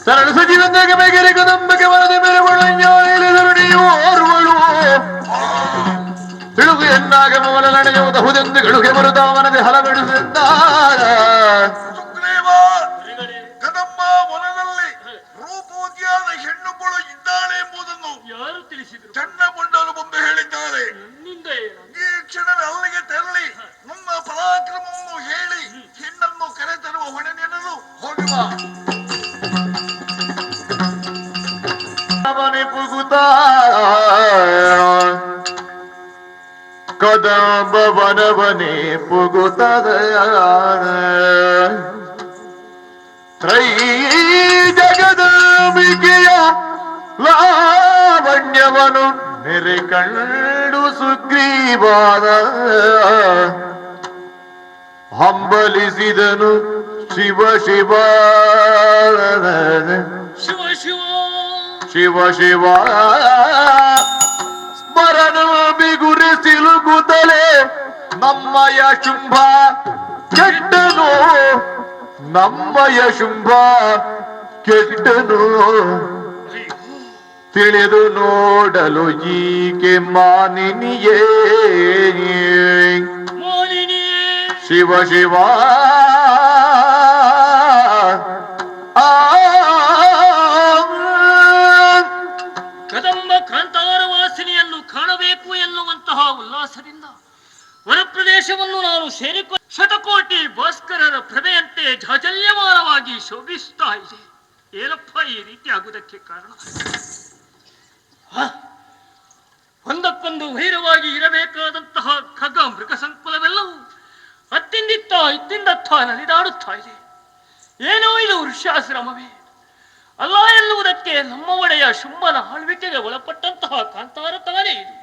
ಸರಳ ಸಜೀವಂದಾಗ ಬೇಗರೆ ಕದಂಬಕ್ಕೆ ಬರದೆ ಮೇಲೆ ನೀವು ಓರ್ವಳು. ತಿಳುಗು ಎನ್ನಾಗ ಮೊದಲ ನಡೆಯುವುದಹುದೆಂದು ಗಿಳುಗೆ ಬರುತ್ತ ಅವನದೇ ಸುಗ್ರೀವ ಕದಂಬ ವನದಲ್ಲಿ ರೂಪವತಿಯಾದ ಹೆಣ್ಣುಗಳು ಇದ್ದಾಳೆ ಎಂಬುದನ್ನು ಯಾರು ತಿಳಿಸಿದ್ರು? ಚಂಡ ಮುಂಡಲು ಮುಂದೆ ಹೇಳಿದ್ದಾರೆ. ಈ ಕ್ಷಣದ ಅಲ್ಲಿಗೆ ತೆರಳಿ. ನಮ್ಮ ಪರಾಕ್ರಮವನ್ನು ಹೇಳಿ ಹೆಣ್ಣನ್ನು ಕರೆತರುವ ಹೊಣೆ ನೆನಲು ಹೋಗಿ ಬಾ. ಅವನಿ ಪುಗುತ ಕದಂಬ ವನವನೇ ಪುಗುತದ ತ್ರೈ ಜಗದಂಬಿಕೆಯ ಲಾವಣ್ಯವನು ನೆರೆ ಕಂಡು ಸುಗ್ರೀವಾದ ಹಂಬಲಿಸಿದನು ಶಿವ ಶಿವ. ಶಿವ ಶಿವ. ಶಿವ ಶಿವ. ಸ್ಮರಣ ಬಿಗುರಿ ಸಿಲುಕುತ್ತಲೇ ನಮ್ಮಯ ಶುಂಭ ಕೆಟ್ಟನು. ನಮ್ಮಯ ಶುಂಭ ಕೆಟ್ಟನು. ತಿಳಿದು ನೋಡಲು ಈಕೆ ಮಾನಿನಿಯೇ. ಶಿವ ಶಿವ. ಆ. ಕದಂಬ ಕಾಂತಾರ ವಾಸಿನಿಯನ್ನು ಕಾಣಬೇಕು ಎನ್ನುವಂತಹ ಉಲ್ಲಾಸದಿಂದ ವನಪ್ರದೇಶವನ್ನು ನಾನು ಸೇರಿಕೊ ಶತಕೋಟಿ ಭಾಸ್ಕರರ ಪ್ರಭೆಯಂತೆ ಜಾಜಲ್ಯಮಾನವಾಗಿ ಶೋಭಿಸ್ತಾ ಇದೆ ಏನಪ್ಪ ಈ ರೀತಿ ಆಗುವುದಕ್ಕೆ ಕಾರಣ? ಒಂದಕ್ಕೊಂದು ವೈರವಾಗಿ ಇರಬೇಕಾದಂತಹ ಖಗ ಮೃಗ ಸಂಕುಲವೆಲ್ಲವೂ ಅತ್ತಿಂದಿತ್ತ ಇತ್ತಿಂದತ್ತ ನಲಿದಾಡುತ್ತಾ ಇದೆ. ಏನೋ ಇದು ವೃಷಾಶ್ರಮವೇ. ಅಲ್ಲ ಎನ್ನುವುದಕ್ಕೆ ನಮ್ಮ ಒಡೆಯ ಶುಂಭನ ಆಳ್ವಿಕೆಗೆ ಒಳಪಟ್ಟಂತಹ ಕಾಂತಾರ ತಾನೇ ಇದು.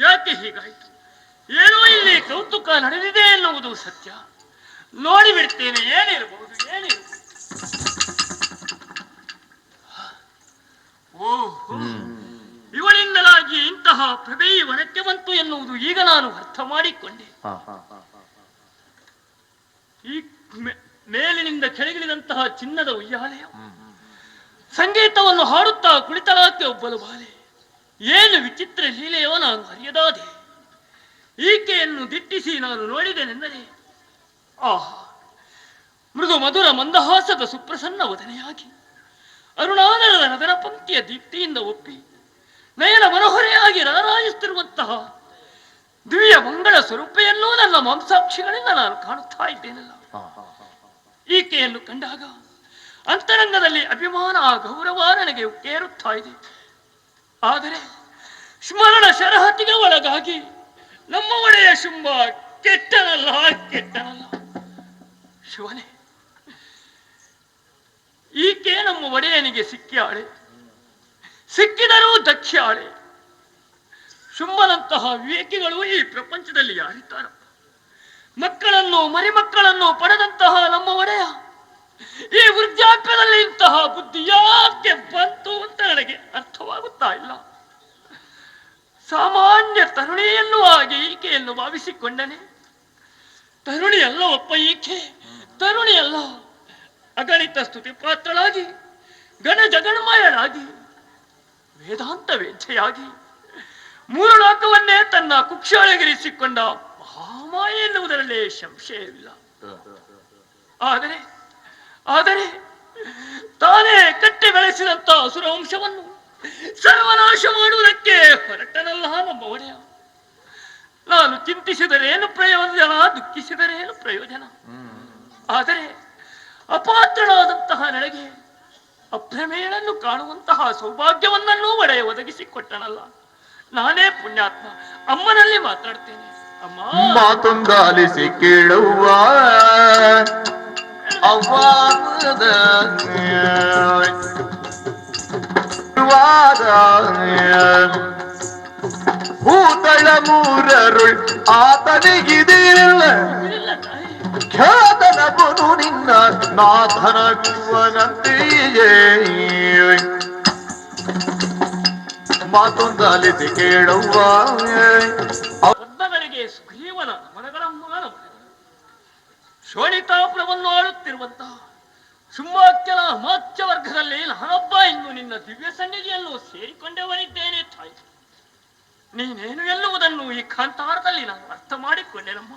ಯಾಕೆ ಹೀಗಾಯಿತು? ಏನೋ ಇಲ್ಲಿ ಕೌತುಕ ನಡೆದಿದೆ ಎನ್ನುವುದು ಸತ್ಯ. ನೋಡಿಬಿಡ್ತೇನೆ ಏನಿರಬಹುದು ಏನಿರಬಹುದು ಓಹೋ. ಪ್ರಭೆ ಈ ವನಕ್ಕೆ ಬಂತು ಎನ್ನುವುದು ಈಗ ನಾನು ಅರ್ಥ ಮಾಡಿಕೊಂಡೆ. ಈ ಮೇಲಿನಿಂದ ಕೆಳಗಿಳಿದಂತಹ ಚಿನ್ನದ ಉಯ್ಯಾಲಯ ಸಂಗೀತವನ್ನು ಹಾಡುತ್ತಾ ಕುಳಿತಲಾಕೆ ಒಬ್ಬಲು ಬಾಲೆ. ಏನು ವಿಚಿತ್ರ ಲೀಲೆಯೋ ನಾನು ಅರಿಯದಾದೆ. ಈಕೆಯನ್ನು ದಿಟ್ಟಿಸಿ ನಾನು ನೋಡಿದೆನೆಂದರೆ ಆಹಾ ಮೃದು ಮಧುರ ಮಂದಹಾಸದ ಸುಪ್ರಸನ್ನ ವದನೆಯಾಗಿ. ಅರುಣಾನರದ ನಗರ ಪಂಕ್ತಿಯ ದೀಪ್ತಿಯಿಂದ ಒಪ್ಪಿ ನಯನ ಮನೋಹರೆಯಾಗಿ ರಾರಾಯಿಸುತ್ತಿರುವಂತಹ ದಿವ್ಯ ಮಂಗಳ ಸ್ವರೂಪೆಯಲ್ಲೂ ನನ್ನ ಮಾಂಸಾಕ್ಷಿಗಳಿಂದ ನಾನು ಕಾಣುತ್ತಾ ಇದ್ದೇನಲ್ಲ. ಈಕೆಯನ್ನು ಕಂಡಾಗ ಅಂತರಂಗದಲ್ಲಿ ಅಭಿಮಾನ ಗೌರವ ನನಗೆ ಕೇರುತ್ತಾ ಇದೆ. ಆದರೆ ಸ್ಮರಣ ಶರಹತಿಗೆ ಒಳಗಾಗಿ ನಮ್ಮ ಒಡೆಯ ಶುಂಭ ಕೆಟ್ಟನಲ್ಲ ಕೆಟ್ಟನಲ್ಲ. ಶಿವನೇ ಈಕೆ ನಮ್ಮ ಒಡೆಯನಿಗೆ ಸಿಕ್ಕಿಯಾಳೆ. ಸಿಕ್ಕಿದರೂ ದಕ್ಷಾಳೆ ಶುಂಭನಂತಹ ವಿವೇಕಿಗಳು ಈ ಪ್ರಪಂಚದಲ್ಲಿ ಯಾರಿದ್ದಾರ? ಮಕ್ಕಳನ್ನು, ಮರಿಮಕ್ಕಳನ್ನು ಪಡೆದಂತಹ ನಮ್ಮ ಒಡೆಯ ಈ ವೃದ್ಧಾಪ್ಯದಲ್ಲಿ ಇಂತಹ ಬುದ್ಧಿ ಯಾಕೆ ಬಂತು ಅಂತ ನನಗೆ ಅರ್ಥವಾಗುತ್ತಾ ಇಲ್ಲ. ಸಾಮಾನ್ಯ ತರುಣಿಯನ್ನು ಹಾಗೆ ಈಕೆಯನ್ನು ಭಾವಿಸಿಕೊಂಡನೆ. ತರುಣಿ ಅಲ್ಲ ಒಪ್ಪ ಈಕೆ. ತರುಣಿ ಅಲ್ಲ ಅಗಣಿತ ಸ್ತುತಿ ಪಾತ್ರಳಾಗಿ ಗಣ ಜಗಣ್ಮಯಳಾಗಿ ವೇದಾಂತ ವೇದ್ಯೆಯಾಗಿ ಮೂರು ಲೋಕವನ್ನೇ ತನ್ನ ಕುಕ್ಷಾಳಗಿರಿಸಿಕೊಂಡ ಮಹಾಮಾಯ ಎನ್ನುವುದರಲ್ಲಿ ಸಂಶಯವಿಲ್ಲ. ಆದರೆ ಆದರೆ ತಾನೇ ಕಟ್ಟಿ ಬೆಳೆಸಿದಂತ ಅಸುರವಂಶವನ್ನು ಸರ್ವನಾಶ ಮಾಡುವುದಕ್ಕೆ ಹೊರಟನಲ್ಲ ನಮ್ಮ ಒಡೆಯ ನಾನು ಚಿಂತಿಸಿದರೇನು ಪ್ರಯೋಜನ ದುಃಖಿಸಿದರೇನು ಪ್ರಯೋಜನ? ಆದರೆ ಅಪಾತ್ರನಾದಂತಹ ನನಗೆ ಅಪ್ರಮೇಳನ್ನು ಕಾಣುವಂತಹ ಸೌಭಾಗ್ಯವನ್ನೂ ಒಡೆಯ ಒದಗಿಸಿಕೊಟ್ಟನಲ್ಲ. ನಾನೇ ಪುಣ್ಯಾತ್ಮ ಅಮ್ಮನಲ್ಲಿ ಮಾತಾಡ್ತೇನೆ. ಅಮ್ಮ! ಮಾತೊಂದಾಲಿಸಿ ಕೇಳುವ ಭೂತಳ ಮೂರರುಳ್ ಆತನಿಗಿದಿಲ್ಲ ಇಲ್ಲ ನಿನ್ನ ನಾಥನ ಕುವನಂತೆಯೇ ಮಾತೊಂದಲಿದೆ ಕೇಳುವ. ಪದ್ಮಗಳಿಗೆ ಸುಗ್ರೀವನ ಮನಗಳ ಮಗನ ಶೋಣಿತಾಪುರವನ್ನು ಆಳುತ್ತಿರುವಂತಹ ಶುಂಭಾಕ್ಯಲ ಮಾಚ್ಯ ವರ್ಗದಲ್ಲಿ ನಾನೊಬ್ಬ ಇನ್ನು ನಿನ್ನ ದಿವ್ಯ ಸನ್ನಿಧಿಯಲ್ಲೂ ಸೇರಿಕೊಂಡವನಿದ್ದೇನೆ ತಾಯಿ. ನೀನೇನು ಎನ್ನುವುದನ್ನು ಈ ಕಾಂತಾರದಲ್ಲಿ ನಾನು ಅರ್ಥ ಮಾಡಿಕೊಂಡೆನಮ್ಮ?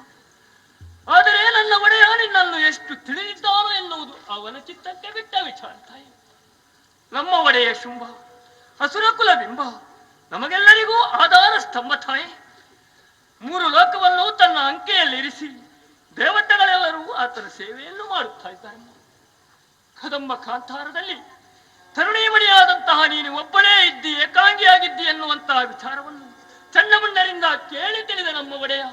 ಆದರೆ ನನ್ನ ಒಡೆಯ ನಿನ್ನನ್ನು ಎಷ್ಟು ತಿಳಿದಿದ್ದಾನೋ ಎನ್ನುವುದು ಅವನ ಚಿತ್ತಕ್ಕೆ ಬಿಟ್ಟ ವಿಚಾರ ತಾಯಿ. ನಮ್ಮ ಒಡೆಯ ಶುಂಭ ಹಸುರಕುಲ ಬಿಂಬ, ನಮಗೆಲ್ಲರಿಗೂ ಆಧಾರ ಸ್ತಂಭ ತಾಯಿ. ಮೂರು ಲೋಕವನ್ನು ತನ್ನ ಅಂಕೆಯಲ್ಲಿರಿಸಿ ದೇವತೆಗಳೆಲ್ಲರೂ ಆತನ ಸೇವೆಯನ್ನು ಮಾಡುತ್ತಾ ಇದ್ದಾನೆ ಕದಂಬ ಕಾಂತಾರದಲ್ಲಿ ತರುಣೀಮಣಿಯಾದಂತಹ ನೀನು ಒಬ್ಬಳೇ ಇದ್ದಿ, ಏಕಾಂಗಿಯಾಗಿದ್ದಿ ಎನ್ನುವಂತಹ ವಿಚಾರವನ್ನು ಚನ್ನಮುಂಡರಿಂದ ಕೇಳಿ ತಿಳಿದ ನಮ್ಮ ಒಡೆಯ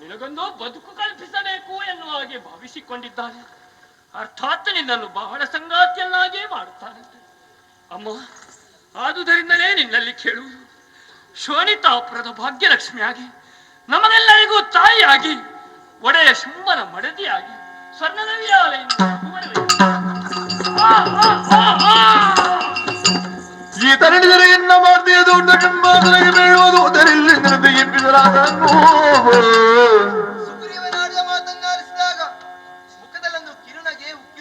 ನಿನಗೊಂದು ಬದುಕು ಕಲ್ಪಿಸಬೇಕು ಎನ್ನುವ ಹಾಗೆ ಭಾವಿಸಿಕೊಂಡಿದ್ದಾನೆ. ಅರ್ಥಾತ್ ನಿನ್ನನ್ನು ಬಹಳ ಸಂಗಾತಿಯನ್ನಾಗಿ ಮಾಡುತ್ತಾನಂತೆ. ಅಮ್ಮ, ಆದುದರಿಂದಲೇ ನಿನ್ನಲ್ಲಿ ಕೇಳುವುದು ಶೋಣಿತಾಪುರದ ಭಾಗ್ಯಲಕ್ಷ್ಮಿಯಾಗಿ, ನಮಗೆಲ್ಲರಿಗೂ ತಾಯಿಯಾಗಿ, ಒಡೆಯ ಶುಂಭನ ಮಡದಿಯಾಗಿ ಸ್ವರ್ಣದ ವಿಯಾಲೆಯಿಂದ ತರಣಿದರೆ ಎನ್ನ ಮಾಡ್ತಿಯದು? ಉಂಟೆಂಬಾದನಿಗೆ ಬೀಳುವುದು ಅದರಲ್ಲಿ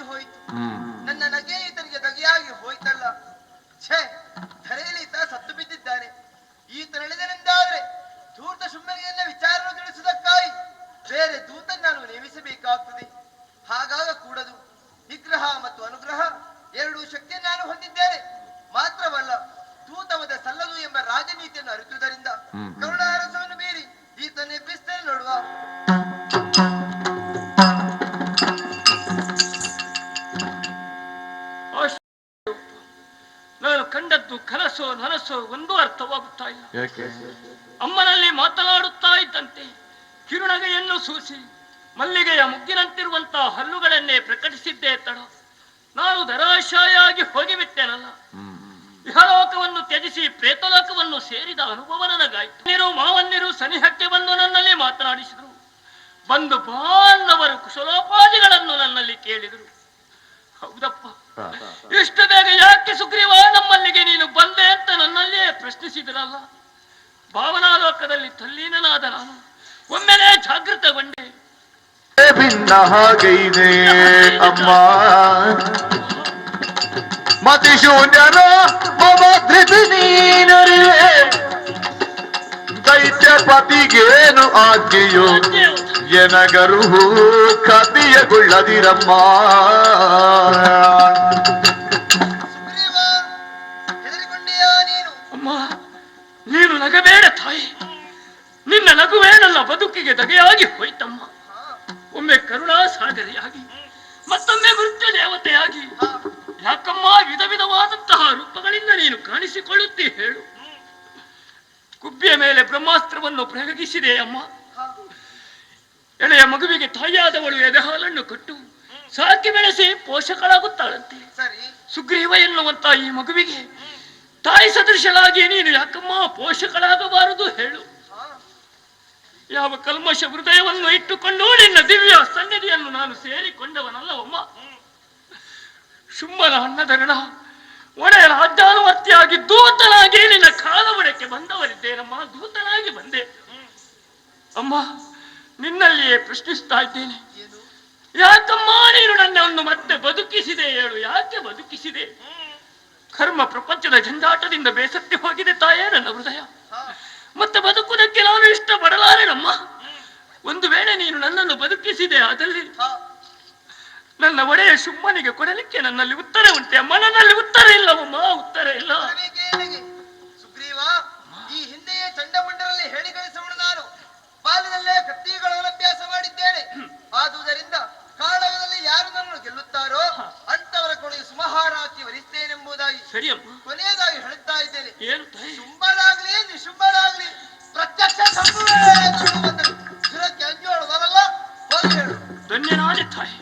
ಹೋಯಿತು. ನನ್ನ ನಗೆ ಈತನಿಗೆ ದಗೆಯಾಗಿ ಹೋಯ್ತಲ್ಲ. ಛೇ ಧರೆಯಲ್ಲಿ ಈತ ಸತ್ತು ಬಿದ್ದಿದ್ದಾನೆ. ಈತ ನಡೆದನೆಂದಾದ್ರೆ ಧೂರ್ತ ಶುಂಭನಿಗೆಲ್ಲ ವಿಚಾರವನ್ನು ತಿಳಿಸುವುದಕ್ಕಾಗಿ ಬೇರೆ ದೂತನ್ ನಾನು ನೇಮಿಸಬೇಕಾಗ್ತದೆ. ಹಾಗಾಗ ಕೂಡದು ನಿಗ್ರಹ ಮತ್ತು ಅನುಗ್ರಹ ಎರಡೂ ಶಕ್ತಿಯನ್ನು ನಾನು ಹೊಂದಿದ್ದೇನೆ. ಮಾತ್ರವಲ್ಲ ತೂತವದ ಸಲ್ಲದು ಎಂಬ ರಾಜನೀತಿಯನ್ನು ಅರಿತುದರಿಂದ ಕರುಣಾರಸವನ್ನು ಮೀರಿ ಈತನ್ನು ಎಬ್ಬಿಸ್ತೇನೆ ನೋಡುವ. ನಾನು ಕಂಡದ್ದು ಕನಸೋ ನನಸೋ ಒಂದು ಅರ್ಥವಾಗುತ್ತಾ ಇಲ್ಲ. ಯಾಕೆ? ಅಮ್ಮನಲ್ಲಿ ಮಾತನಾಡುತ್ತಾ ಇದ್ದಂತೆ ಕಿರುಣಗೆಯನ್ನು ಸೂಸಿ ಮಲ್ಲಿಗೆಯ ಮುಗ್ಗಿನಂತಿರುವಂತಹ ಹಲ್ಲುಗಳನ್ನೇ ಪ್ರಕಟಿಸಿದ್ದೇ ತಡ. ನಾನು ಧರಾಶಾಯಾಗಿ ಹೋಗಿಬಿಟ್ಟೆನಲ್ಲ. ಇಹಲೋಕವನ್ನು ತ್ಯಜಿಸಿ ಪ್ರೇತಲೋಕವನ್ನು ಸೇರಿದ ಅನುಭವ ನನಗಾಯಿತು ನೀರು ಮಾವನ್ನಿರು ಸನಿಹಕ್ಕೆ ಬಂದು ನನ್ನಲ್ಲಿ ಮಾತನಾಡಿಸಿದರು. ಬಂದು ಬಾಂಧವರು ಕುಶಲೋಪಾದಿಗಳನ್ನು ನನ್ನಲ್ಲಿ ಕೇಳಿದರು. ಹೌದಪ್ಪ. ಇಷ್ಟು ಬೇಗ ಯಾಕೆ ಸುಗ್ರೀವ ನಮ್ಮಲ್ಲಿಗೆ ನೀನು ಬಂದೆ ಅಂತ ನನ್ನಲ್ಲಿಯೇ ಪ್ರಶ್ನಿಸಿದ್ರಲ್ಲ. ಭಾವನಾಲೋಕದಲ್ಲಿ ತಲ್ಲೀನನಾದ ನಾನು ಒಮ್ಮೆಲೆ ಜಾಗೃತಗೊಂಡೆ. ಭಿನ್ನ ಹಾಗೆ ಇದೆ ಅಮ್ಮ. ಮತಿ ಶೂನ್ಯನ ಮಮ ಧೃತಿ ನೀನರಿವೆ ದೈತ್ಯ ಪತಿಗೇನು ಆಜ್ಞೆಯೋ? ಎನಗರು ಕತಿಯ ಗುಳ್ಳದಿರಮ್ಮ ಹೆದರಿಕೊಂಡೆಯಾ ನೀನು? ಅಮ್ಮ ನೀನು ನಗಬೇಡ ತಾಯಿ. ನಿನ್ನ ನಗುವೇನಲ್ಲ ನನ್ನ ಬದುಕಿಗೆ ದಗೆಯಾಗಿ ಹೋಯ್ತಮ್ಮ. ಒಮ್ಮೆ ಕರುಣಾ ಸಾಗರಿಯಾಗಿ ಮತ್ತೊಮ್ಮೆ ಮೃತ್ಯು ದೇವತೆಯಾಗಿ ಯಾಕಮ್ಮ? ವಿಧ ವಿಧವಾದಂತಹ ರೂಪಗಳಿಂದ ನೀನು ಕಾಣಿಸಿಕೊಳ್ಳುತ್ತಿ ಹೇಳು. ಕುಬ್ಬಿಯ ಮೇಲೆ ಬ್ರಹ್ಮಾಸ್ತ್ರವನ್ನು ಪ್ರಯೋಗಿಸಿದೆ ಅಮ್ಮ. ಎಳೆಯ ಮಗುವಿಗೆ ತಾಯಿಯಾದವಳು ಎದೆಹಾಲನ್ನು ಕೊಟ್ಟು ಸಾಕಿ ಬೆಳೆಸಿ ಪೋಷಕಳಾಗುತ್ತಾಳಂತೆ. ಸರಿ. ಸುಗ್ರೀವ ಎನ್ನುವಂತ ಈ ಮಗುವಿಗೆ ತಾಯಿ ಸದೃಶಳಾಗಿ ನೀನು ಯಾಕಮ್ಮ ಪೋಷಕಳಾಗಬಾರದು ಹೇಳು. ಯಾವ ಕಲ್ಮಶ ಹೃದಯವನ್ನು ಇಟ್ಟುಕೊಂಡು ನಿನ್ನ ದಿವ್ಯ ಸನ್ನಿಧಿಯನ್ನು ನಾನು ಸೇರಿಕೊಂಡವನಲ್ಲವಮ್ಮ? ಶುಂಭನ ಅನ್ನದರಣ. ಒಡೆಯ ರಾಜ್ಯಾನುವರ್ತಿಯಾಗಿ ದೂತನಾಗಿ ನಿನ್ನ ಕಾಲವಡಕ್ಕೆ ಬಂದವರಿದ್ದೇನಮ್ಮ? ದೂತನಾಗಿ ಬಂದೆ. ಅಮ್ಮ ನಿನ್ನಲ್ಲಿಯೇ ಪ್ರಶ್ನಿಸ್ತಾ ಇದ್ದೇನೆ. ಯಾಕಮ್ಮ ನೀನು ನನ್ನನ್ನು ಮತ್ತೆ ಬದುಕಿಸಿದೆ ಹೇಳು? ಯಾಕೆ ಬದುಕಿಸಿದೆ? ಕರ್ಮ ಪ್ರಪಂಚದ ಜಂಜಾಟದಿಂದ ಬೇಸತ್ತಿ ಹೋಗಿದೆ ತಾಯೇ ನನ್ನ ಹೃದಯ. ಮತ್ತೆ ಬದುಕುವುದಕ್ಕೆ ನಾನು ಇಷ್ಟಪಡಲಾರೆನಮ್ಮ? ಒಂದು ವೇಳೆ ನೀನು ನನ್ನನ್ನು ಬದುಕಿಸಿದೆ ಅದಲ್ಲಿ ಹಾ. ನನ್ನ ಒಡೆಯ ಸುಮ್ಮನಿಗೆ ಕೊಡಲಿಕ್ಕೆ ನನ್ನಲ್ಲಿ ಉತ್ತರ ಉಂಟೆ. ಅಮ್ಮ ನನ್ನಲ್ಲಿ ಉತ್ತರ ಇಲ್ಲವಮ್ಮ ಉತ್ತರ ಇಲ್ಲ. ಸುಗ್ರೀವ ಈ ಹಿಂದೆಯೇ ಚಂಡಮಂಡಲಲ್ಲಿ ಹೇಳಿ ಕಳಿಸೋಣ ನಾನು. ಬಾಲ್ಯದಲ್ಲೇ ಕತ್ತಿಗಳನ್ನು ಅಭ್ಯಾಸ ಮಾಡಿದ್ದೇನೆ. ಆದುದರಿಂದ ಕಾಳಗದಲ್ಲಿ ಯಾರು ನನ್ನನ್ನು ಗೆಲ್ಲುತ್ತಾರೋ ಅಂತವರ ಕೊನೆಗೆ ಸುಮಹಾರಾತಿ ವರಿಸ್ತೇನೆಂಬುದಾಗಿ ಕೊನೆಯದಾಗಿ ಹೇಳುತ್ತಾ ಇದ್ದೇನೆ. ಏನು ಶುಂಭರಾಗ್ಲಿ ನಿಶುಂಭರಾಗ್ಲಿ. ಪ್ರತ್ಯಕ್ಷ ಸಂಭವೇ ಹೇಳು ತಾಯಿ.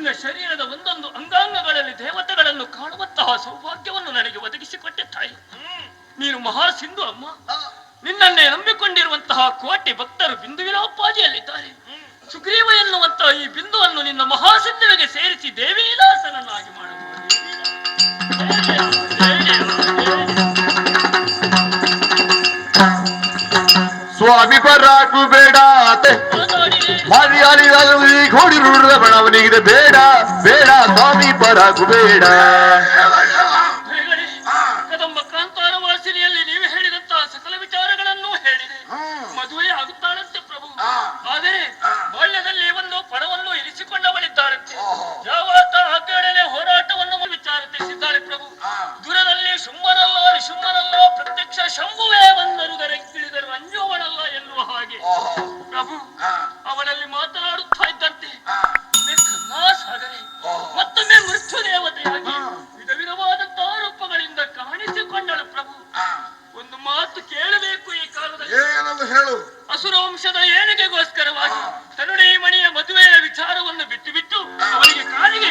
ನಿನ್ನ ಶರೀರದ ಒಂದೊಂದು ಅಂಗಾಂಗಗಳಲ್ಲಿ ದೇವತೆಗಳನ್ನು ಕಾಣುವಂತಹ ಸೌಭಾಗ್ಯವನ್ನು ನನಗೆ ಒದಗಿಸಿಕೊಟ್ಟೆ ತಾಯಿ. ನೀನು ಮಹಾ ಸಿಂಧು ಅಮ್ಮ. ನಿನ್ನನ್ನೇ ನಂಬಿಕೊಂಡಿರುವಂತಹ ಕೋಟಿ ಭಕ್ತರು ಬಿಂದುವಿನೋಪಾದಿಯಲ್ಲಿದ್ದಾರೆ ಸುಗ್ರೀವ ಎನ್ನುವಂತಹ ಈ ಬಿಂದುವನ್ನು ನಿನ್ನ ಮಹಾಸಿಂಧುವಿಗೆ ಸೇರಿಸಿ ದೇವಿಲಾಸನನ್ನಾಗಿ ಮಾಡಬಹುದು ಸ್ವಾಮಿ ಬರಾಕು ಬೇಡ ಮಾದಿಯಾಲಿ ರಾಗವಿ ಕೋಡಿ ರುಡ್ರ ಬಣವನಿಗಿದೆ ಬೇಡ ಬೇಡ ಸ್ವಾಮಿ ಪರಾಕು ಬೇಡ ಅಸುರ ವಂಶದ ಏಳಿಗೆಗೋಸ್ಕರವಾಗಿ ತರುಣಿ ಮಣಿಯ ಮದುವೆಯ ವಿಚಾರವನ್ನು ಬಿಟ್ಟು ಬಿಟ್ಟು ಅವರಿಗೆ ಕಾಲಿಗೆ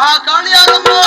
మహాకాళి ఆగమో!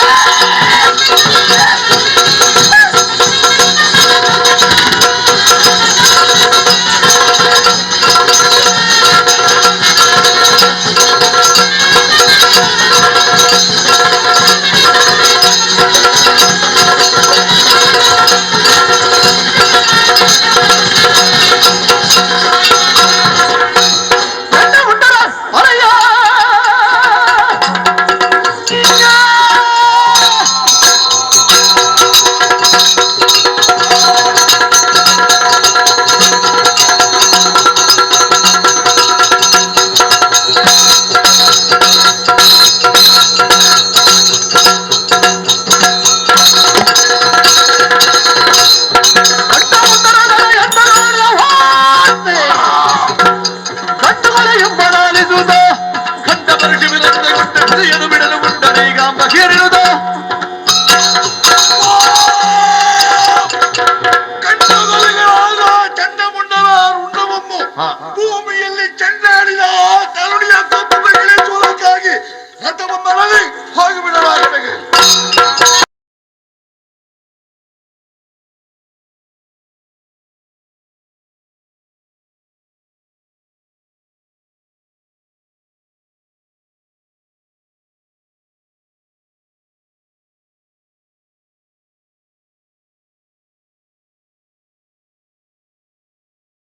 啊，我们。